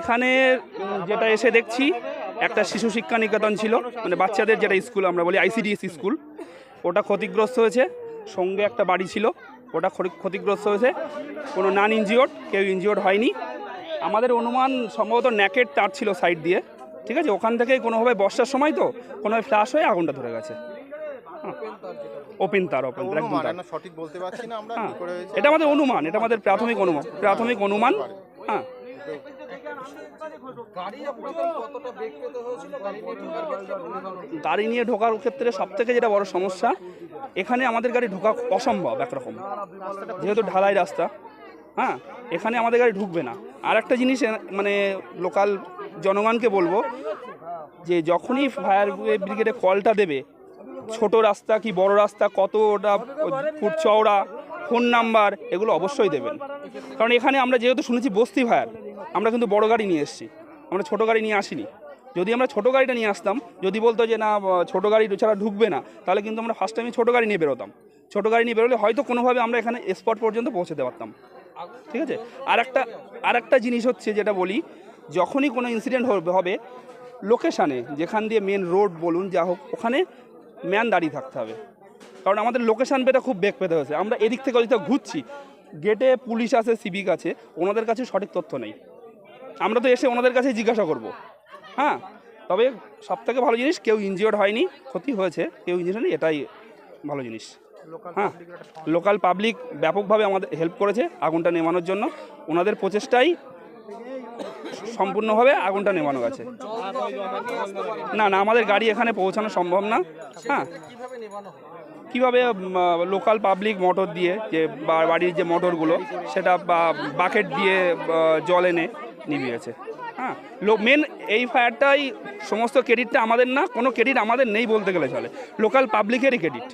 এখানে যেটা এসে দেখছি একটা শিশু শিক্ষা নিকেতন ছিল মানে বাচ্চাদের যেটা স্কুল আমরা বলি আইসিডিএস স্কুল। ওটা ক্ষতিগ্রস্ত হয়েছে সঙ্গে একটা বাড়ি ছিল ওটা ক্ষতিগ্রস্ত হয়েছে। কোনো নান ইনজিওর্ড কেউ ইনজিওর্ড হয়নি। আমাদের অনুমান সম্ভবত ন্যাকেট তার ছিল সাইড দিয়ে ঠিক আছে? ওখান থেকে কোনোভাবে বর্ষার সময় তো কোনোভাবে ফ্ল্যাশ হয়ে আগুনটা ধরে গেছে। ওপেন তার ওপেন তার একদম তার। সঠিক বলতে পারছি না আমরা হ্যাঁ। কি করে হয়েছে? এটা আমাদের অনুমান এটা আমাদের প্রাথমিক অনুমান প্রাথমিক অনুমান। হ্যাঁ। গাড়ি নিয়ে ঢোকার ক্ষেত্রে সব থেকে যেটা বড় সমস্যা, এখানে আমাদের গাড়ি ঢোকা অসম্ভব একরকম। যেহেতু ঢালাই রাস্তা হ্যাঁ এখানে আমাদের গাড়ি ঢুকবে না। আর একটা জিনিস মানে লোকাল জনগণকে বলব যে যখনই ফায়ার ব্রিগেডে কলটা দেবে, ছোট রাস্তা কি বড় রাস্তা কত ওটা ফুট চওড়া, ফোন নাম্বার, এগুলো অবশ্যই দেবেন। কারণ এখানে আমরা যেহেতু শুনেছি বস্তি ফায়ার আমরা কিন্তু বড় গাড়ি নিয়ে এসেছি। আমরা ছোট গাড়ি নিয়ে আসিনি। যদি আমরা ছোট গাড়িটা নিয়ে আসতাম, যদি বলতো যে না ছোট গাড়ি ছাড়া ঢুকবে না, তাহলে কিন্তু আমরা ফার্স্ট টাইমে ছোট গাড়ি নিয়ে বেরোতাম। ছোট গাড়ি নিয়ে বেরোলে হয়তো কোনোভাবে আমরা এখানে স্পট পর্যন্ত পৌঁছতে পারতাম। ঠিক আছে? আর একটা আর একটা জিনিস হচ্ছে যেটা বলি, যখনই কোনো ইনসিডেন্ট হবে লোকেশানে যেখান দিয়ে মেন রোড বলুন, যা হোক, ওখানে ম্যান দাঁড়িয়ে থাকতে হবে। কারণ আমাদের লোকেশান পেতে খুব বেগ পেতে হয়েছে। আমরা এদিক থেকে ওদিক ঘুরছি। গেটে পুলিশ আছে সিভিক আছে, ওনাদের কাছে সঠিক তথ্য নেই। আমরা তো এসে ওনাদের কাছে জিজ্ঞাসা করব। হ্যাঁ তবে সব থেকে ভালো জিনিস কেউ ইনজিওর্ড হয়নি ক্ষতি হয়েছে কেউ ইনজিওর্ড হয়নি এটাই ভালো জিনিস। হ্যাঁ লোকাল পাবলিক ব্যাপকভাবে আমাদের হেল্প করেছে আগুনটা নেমানোর জন্য। ওনাদের প্রচেষ্টাই সম্পূর্ণভাবে আগুনটা নেমানো গেছে। না না, আমাদের গাড়ি এখানে পৌঁছানো সম্ভব না। হ্যাঁ। কীভাবে লোকাল পাবলিক মোটর দিয়ে যে বাড়ির যে মোটরগুলো সেটা বাকেট দিয়ে জল এনে নিভিয়েছে। হ্যাঁ। মেন এই ফায়ারটাই সমস্ত ক্রেডিটটা আমাদের না, কোনো ক্রেডিট আমাদের নেই বলতে গেলে চলে। Local পাবলিকেরই credit